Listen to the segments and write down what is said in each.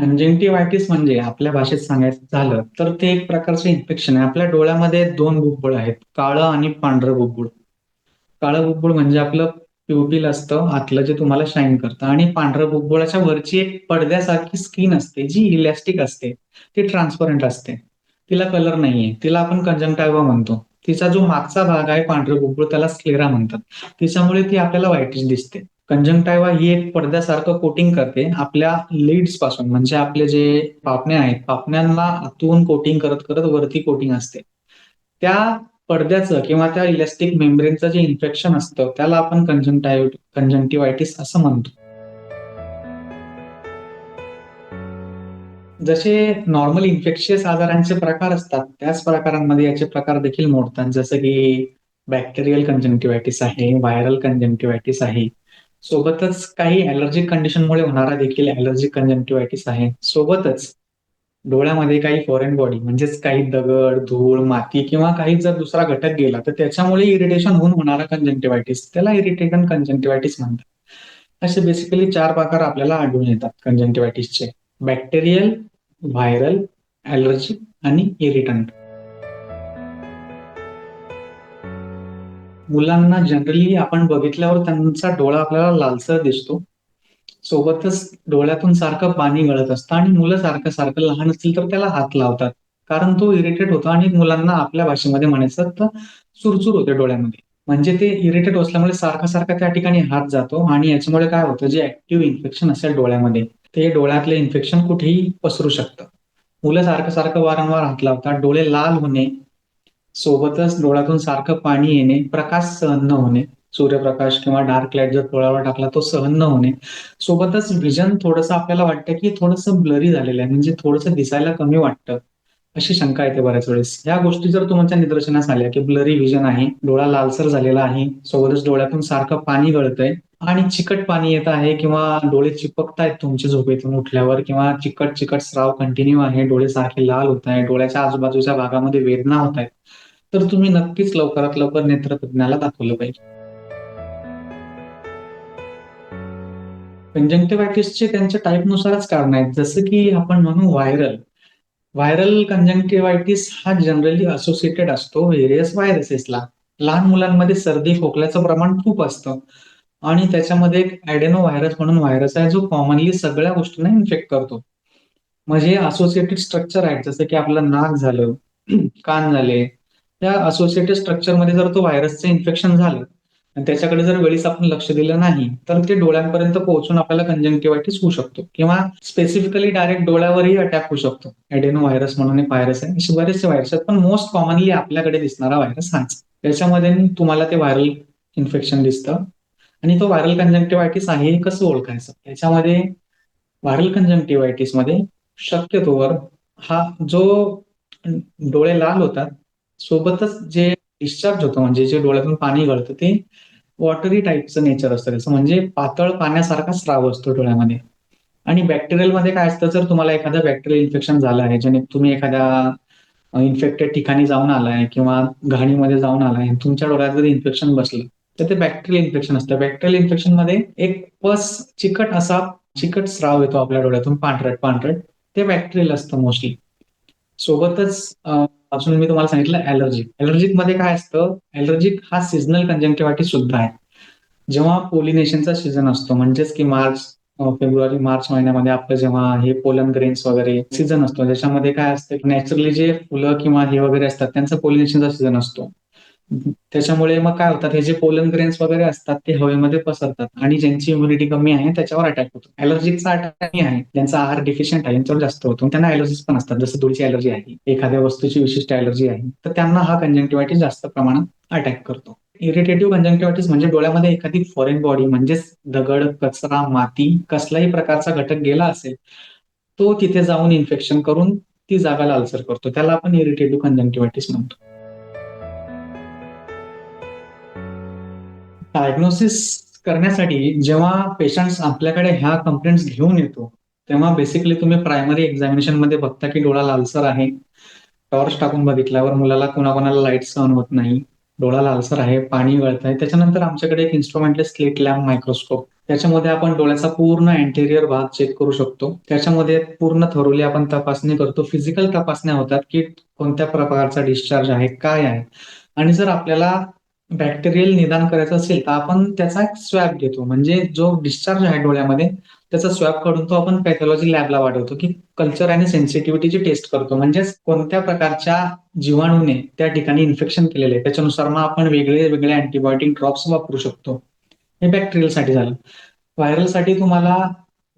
कंजंक्टिव्हायटिस म्हणजे आपल्या भाषेत सांगायचं झालं तर ते एक प्रकारचं इन्फेक्शन आहे. आपल्या डोळ्यामध्ये दोन बुबुळ आहेत. काळं आणि पांढरं बुबुळ काळं बुबुळ म्हणजे आपलं प्युपिल असतं आतलं जे तुम्हाला शाईन करतं आणि पांढरं बुबुळाच्या वरची एक पडद्यासारखी स्किन असते जी इलॅस्टिक असते. ती ट्रान्सपरंट असते. तिला कलर नाहीये. तिला आपण कंजंटायवा म्हणतो. तिचा जो मागचा भाग आहे पांढरं बुबुळ त्याला स्क्लेरा म्हणतात. त्याच्यामुळे ती आपल्याला व्हाईटिश दिसते. कंजंक्टायवा ही एक पडद्यासारखं कोटिंग करते आपल्या लीड्सपासून म्हणजे आपले जे पापण्या आहेत पापण्यांना आतून कोटिंग करत करत वरती कोटिंग असते. त्या पडद्याचं किंवा त्या इलॅस्टिक मेम्ब्रेनचं जे इन्फेक्शन असतं त्याला आपण कंजंक्टायव कंजंक्टिवायटिस असं म्हणतो. जसे नॉर्मल इन्फेक्शियस आजारांचे प्रकार असतात त्याच प्रकारांमध्ये याचे प्रकार देखील मोडतात. जसं की बॅक्टेरियल कंजंक्टिवायटिस आहे, व्हायरल कंजंक्टिव्हायटिस आहे. सोबतच काही ॲलर्जिक कंडिशनमुळे होणारा देखील ॲलर्जिक कंजंक्टिव्हायटिस आहे. सोबतच डोळ्यामध्ये काही फॉरेन बॉडी म्हणजेच काही दगड, धूळ, माती किंवा काही जर दुसरा घटक गेला तर त्याच्यामुळे इरिटेशन होऊन होणारा कंजंक्टिव्हायटिस त्याला इरिटेशन कंजंक्टिव्हायटिस म्हणतात. असे बेसिकली चार प्रकार आपल्याला आढळून येतात कंजंक्टिव्हायटिसचे. बॅक्टेरियल, व्हायरल, ॲलर्जिक आणि इरिटंट. मुलांना जनरली आपण बघितल्यावर त्यांचा डोळा आपल्याला लालसर दिसतो. सोबतच डोळ्यातून सारखं पाणी गळत असतं आणि मुलं सारखं-सारखं लहान असतील तर त्याला हात लावतात. कारण तो इरिटेट होतो आणि मुलांना आपल्या भाषेमध्ये म्हणायचं तर चुरचूर होते डोळ्यामध्ये. म्हणजे ते इरिटेट असल्यामुळे सारखा-सारखा त्या ठिकाणी हात जातो आणि याच्यामुळे काय होतं जे ऍक्टिव्ह इन्फेक्शन असेल डोळ्यामध्ये ते डोळ्यातलं इन्फेक्शन कुठेही पसरू शकतं. मुलं सारखं-सारखं वारंवार हात लावतात. डोळे लाल होणे, सोबतच डोळ्यातून सारखं पाणी येणे, प्रकाश सहन न होणे, सूर्यप्रकाश किंवा डार्क लाइट जर डोळ्यावर टाकला तो सहन न होणे. सोबतच व्हिजन थोडंसं आपल्याला वाटतं की थोडंसं ब्लरी झालेलं आहे म्हणजे थोडंसं दिसायला कमी वाटतं. अशी शंका येते बऱ्याच वेळेस. ह्या गोष्टी जर तुमच्या निदर्शनास आल्या की ब्लरी व्हिजन आहे, डोळा लालसर झालेला आहे, सोबतच डोळ्यातून सारखं पाणी गळतंय आणि चिकट पाणी येत आहे किंवा डोळे चिपकतायत तुमच्या झोपेतून उठल्यावर किंवा चिकट-चिकट स्राव कंटिन्यू आहे, डोळे सारखे लाल होत आहे डोळ्याच्या आजूबाजूच्या भागामध्ये वेदना होत आहेत तर तुम्ही नक्कीच लवकरात लवकर नेत्रतज्ञाला दाखवलं पाहिजे. कंजंक्टिव्हायटिसचे त्यांच्या टाईपनुसारच कारण आहेत. जसं की आपण म्हणू व्हायरल. व्हायरल कंजंक्टिव्हायटिस हा जनरली असोसिएटेड असतो व्हेरियस व्हायरसेसला. लहान मुलांमध्ये सर्दी, खोकल्याचं प्रमाण खूप असतं आणि त्याच्यामध्ये एक ॲडेनो व्हायरस म्हणून व्हायरस आहे जो कॉमनली सगळ्या गोष्टींना इन्फेक्ट करतो. म्हणजे असोसिएटेड स्ट्रक्चर आहेत जसं की आपलं नाक झालं, कान झाले. त्या असोसिएटेड स्ट्रक्चरमध्ये जर तो व्हायरसचं इन्फेक्शन झालं आणि त्याच्याकडे जर वेळीच आपण लक्ष दिलं नाही, तर ते डोळ्यांपर्यंत पोहोचून आपल्याला कंजंक्टिव्हायटिस होऊ शकतो किंवा स्पेसिफिकली डायरेक्ट डोळ्यावरही अटॅक होऊ शकतो. ॲडेनो व्हायरस म्हणून एक व्हायरस आहे. असे बरेचसे व्हायरस आहेत. पण मोस्ट कॉमनली आपल्याकडे दिसणारा व्हायरस हाच. त्याच्यामध्ये तुम्हाला ते व्हायरल इन्फेक्शन दिसतं आणि तो व्हायरल कंजंक्टिव्हायटीस आहे हे कसं ओळखायचं? याच्यामध्ये व्हायरल कंजंक्टिव्हायटिसमध्ये शक्यतोवर हा जो डोळे लाल होतात, सोबतच जे डिस्चार्ज होतं म्हणजे जे डोळ्यातून पाणी गळतं ते वॉटरी टाईपचं नेचर असतं त्याचं म्हणजे पातळ पाण्यासारखा स्राव असतो डोळ्यामध्ये आणि बॅक्टेरियलमध्ये काय असतं जर तुम्हाला एखादं बॅक्टेरियल इन्फेक्शन झालं आहे ज्याने तुम्ही एखाद्या इन्फेक्टेड ठिकाणी जाऊन आलाय किंवा घाणीमध्ये जाऊन आलाय तुमच्या डोळ्यात जर इन्फेक्शन बसलं तर ते बॅक्टेरियल इन्फेक्शन असतं. बॅक्टेरियल इन्फेक्शनमध्ये एक पस चिकट असा चिकट स्राव येतो आपल्या डोळ्यातून पांढरट-पांढरट. ते बॅक्टेरियल असतं मोस्टली. सोबतच अजून मी तुम्हाला सांगितलं ॲलर्जिक. मध्ये काय असतं? ॲलर्जिक हा सीझनल कंजंक्टिव्हायटिस सुद्धा आहे. जेव्हा पोलिनेशनचा सीझन असतो म्हणजेच की मार्च, फेब्रुवारी, मार्च महिन्यामध्ये आपलं जेव्हा हे पोलन ग्रेन्स वगैरे सीझन असतो. ज्याच्यामध्ये काय असतं नॅचरली जे फुलं किंवा हे वगैरे असतात त्यांचा पोलिनेशनचा सीझन असतो. त्याच्यामुळे मग काय होतात हे जे पोलन ग्रेन्स वगैरे असतात ते हवेमध्ये पसरतात आणि ज्यांची इम्युनिटी कमी आहे त्याच्यावर अटॅक होतो. अलर्जीचा अटॅक आहे, ज्यांचा आहार डिफिशियंट आहे यांच्यावर जास्त होतो. त्यांना ॲलर्जीज पण असतात जसं धुळीची अलर्जी आहे, एखाद्या वस्तूची विशिष्ट अलर्जी आहे. तर त्यांना हा कंजंक्टिव्हायटिस जास्त प्रमाणात अटॅक करतो. इरिटेटिव्ह कंजंक्टिव्हायटिस म्हणजे डोळ्यामध्ये एखादी फॉरेन बॉडी म्हणजेच दगड, कचरा, माती कसलाही प्रकारचा घटक गेला असेल, तो तिथे जाऊन इन्फेक्शन करून ती जागा लालसर करतो. त्याला आपण इरिटेटिव्ह कंजंक्टिव्हायटिस म्हणतो. डायग्नोसिस करण्यासाठी जेव्हा पेशंट्स आपल्याकडे ह्या कंप्लेंट्स घेऊन येतो, तेव्हा बेसिकली तुम्ही प्रायमरी एक्झामिनेशनमध्ये बघता की डोळा लालसर आहे. टॉर्च टाकून बघितल्यावर मुलाला कोणाकोणाला लाइट सहन होत नाही. डोळा लालसर आहे, पाणी गळतंय. त्याच्यानंतर आमच्याकडे एक इन्स्ट्रुमेंटले स्लिट लॅम्प मायक्रोस्कोप. त्याच्यामध्ये आपण डोळ्याचा पूर्ण अँटेरियर भाग चेक करू शकतो. त्याच्यामध्ये पूर्ण थरोली आपण तपासणी करतो. फिजिकल तपासण्या होतात, की कोणत्या प्रकारचा डिस्चार्ज आहे, काय आहे आणि जर आपल्याला बॅक्टेरियल निदान करायचं असेल, तर आपण त्याचा एक स्वॅब घेतो. म्हणजे जो डिस्चार्ज आहे डोळ्यामध्ये, त्याचा स्वॅब काढून तो आपण पॅथॉलॉजी लॅबला वाढवतो की कल्चर आणि सेन्सिटिव्हिटीची टेस्ट करतो. म्हणजेच कोणत्या प्रकारच्या जीवाणूने त्या ठिकाणी इन्फेक्शन केलेलं आहे. त्याच्यानुसार मग आपण वेगळे-वेगळे अँटीबायोटिक ड्रॉप्स वापरू शकतो. हे बॅक्टेरियलसाठी झालं. व्हायरलसाठी तुम्हाला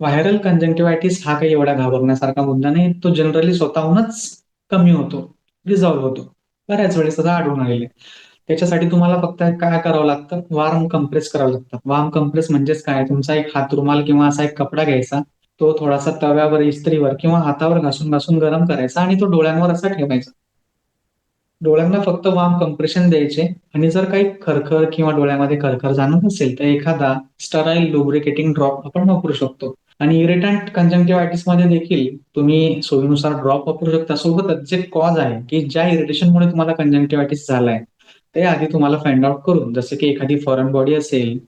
व्हायरल कंजंक्टिव्हायटिस हा काही एवढा घाबरण्यासारखा मुद्दा नाही. तो जनरली स्वतःहूनच कमी होतो, रिझॉल्व्ह होतो. बऱ्याच वेळेस आता आढळून आलेले आहे. त्याच्यासाठी तुम्हाला फक्त काय करावं लागतं, वार्म कंप्रेस करावं लागतं. वार्म कंप्रेस म्हणजेच काय, तुमचा एक हातरुमाल किंवा असा एक कपडा घ्यायचा. तो थोडासा तव्यावर, इस्त्रीवर किंवा हातावर घासून-घासून गरम करायचा आणि तो डोळ्यांवर असा ठेवायचा. डोळ्यांना फक्त वाम कंप्रेशन द्यायचे आणि जर काही खरखर किंवा डोळ्यामध्ये खरखर जाणवत असेल, तर एखादा स्टराईल लुब्रिकेटिंग ड्रॉप आपण वापरू शकतो. आणि इरिटंट कंजंक्टिव्हायटिसमध्ये देखील तुम्ही सोयीनुसार ड्रॉप वापरू शकता. सोबतच जे कॉज आहे, की ज्या इरिटेशनमुळे तुम्हाला कंजंक्टिव्हायटिस झालाय, ते आधी तुम्हाला फाइंड आउट करून, जसं की एखादी फॉरेन बॉडी असेल,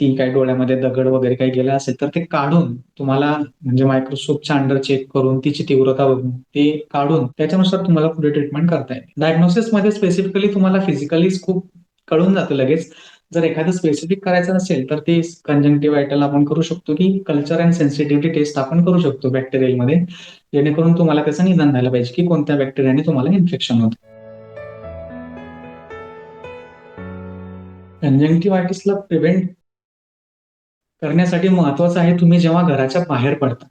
ती काही डोळ्यामध्ये दगड वगैरे काही गेला असेल, तर ते काढून तुम्हाला म्हणजे मायक्रोस्कोपच्या अंडर चेक करून, तिची तीव्रता बघून, ते काढून त्याच्यानुसार तुम्हाला पुढे ट्रीटमेंट करता येईल. डायग्नोसिसमध्ये स्पेसिफिकली तुम्हाला फिजिकली खूप कळून जातं लगेच. जर एखादं स्पेसिफिक करायचं नसेल, तर ते कंजंक्टिव्हायटल आपण करू शकतो, की कल्चर अँड सेन्सिटिव्हिटी टेस्ट आपण करू शकतो बॅक्टेरियलमध्ये जेणेकरून तुम्हाला त्याचं निदान झालं पाहिजे, की कोणत्या बॅक्टेरियाने तुम्हाला इन्फेक्शन होतं. कंजंक्टिव्हायटिसला प्रिव्हेंट करण्यासाठी महत्वाचं आहे, तुम्ही जेव्हा घराच्या बाहेर पडता,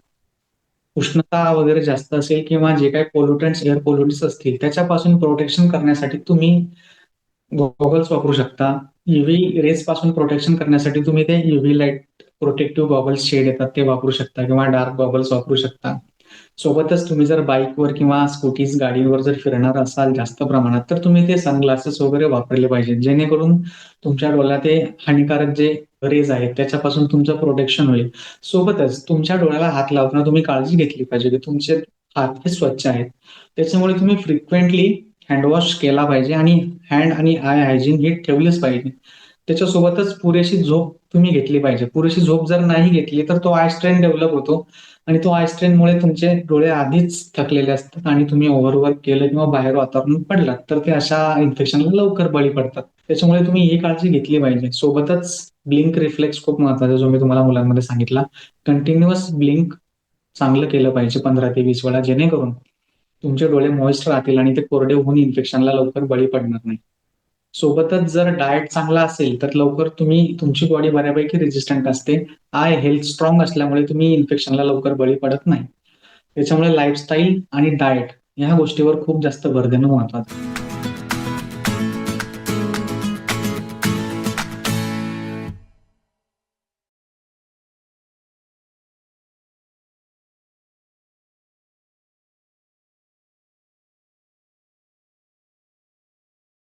उष्णता वगैरे जास्त असेल किंवा जे काही पोल्युटंट्स, एअर पोल्युटंट्स असतील, त्याच्यापासून प्रोटेक्शन करण्यासाठी तुम्ही गॉगल्स वापरू शकता. यूव्ही रेजपासून प्रोटेक्शन करण्यासाठी तुम्ही ते UV light protective goggles shade येतात, ते वापरू शकता किंवा डार्क गॉगल्स वापरू शकता. सोबतच तुम्ही जर बाईकवर किंवा स्कूटीज, गाडीवर जर फिरणार असाल जास्त प्रमाणात, तर तुम्ही ते सनग्लासेस वगैरे वापरले पाहिजेत. जेणेकरून तुमच्या डोळ्याला ते हानिकारक जे रेज आहेत, त्याच्यापासून तुमचं प्रोटेक्शन होईल. सोबतच तुमच्या डोळ्याला हात लावताना तुम्ही काळजी घेतली पाहिजे, की तुमचे हात हे स्वच्छ आहेत. त्याच्यामुळे तुम्ही फ्रिक्वेंटली हँडवॉश केला पाहिजे आणि हँड आणि आय हायजीन हे ठेवलेच पाहिजे. त्याच्यासोबतच पुरेशी झोप तुम्ही घेतली पाहिजे. पुरेशी झोप जर नाही घेतली, तर तो आय स्ट्रेन डेव्हलप होतो आणि तो आय स्ट्रेनमुळे तुमचे डोळे आधीच थकलेले असतात आणि तुम्ही ओव्हरवर्क केलं किंवा बाहेर वातावरण पडलात, तर ते अशा इन्फेक्शनला लवकर बळी पडतात. त्याच्यामुळे तुम्ही ही काळजी घेतली पाहिजे. सोबतच ब्लिंक रिफ्लेक्स खूप महत्त्वाचा जो मी तुम्हाला मुलांमध्ये सांगितला. कंटिन्युअस ब्लिंक चांगलं केलं पाहिजे 15 ते वीस वेळा, जेणेकरून तुमचे डोळे मॉइस्ट राहतील आणि ते कोरडे होऊन इन्फेक्शनला लवकर बळी पडणार नाही. सोबतच जर डाएट चांगला असेल, तर लवकर तुम्ही तुमची बॉडी बऱ्यापैकी रेजिस्टंट असते. आय हेल्थ स्ट्रॉंग असल्यामुळे तुम्ही इन्फेक्शनला लवकर बळी पडत नाही. त्याच्यामुळे लाईफस्टाईल आणि डाएट ह्या गोष्टीवर खूप जास्त भर देणं महत्वाचं आहे.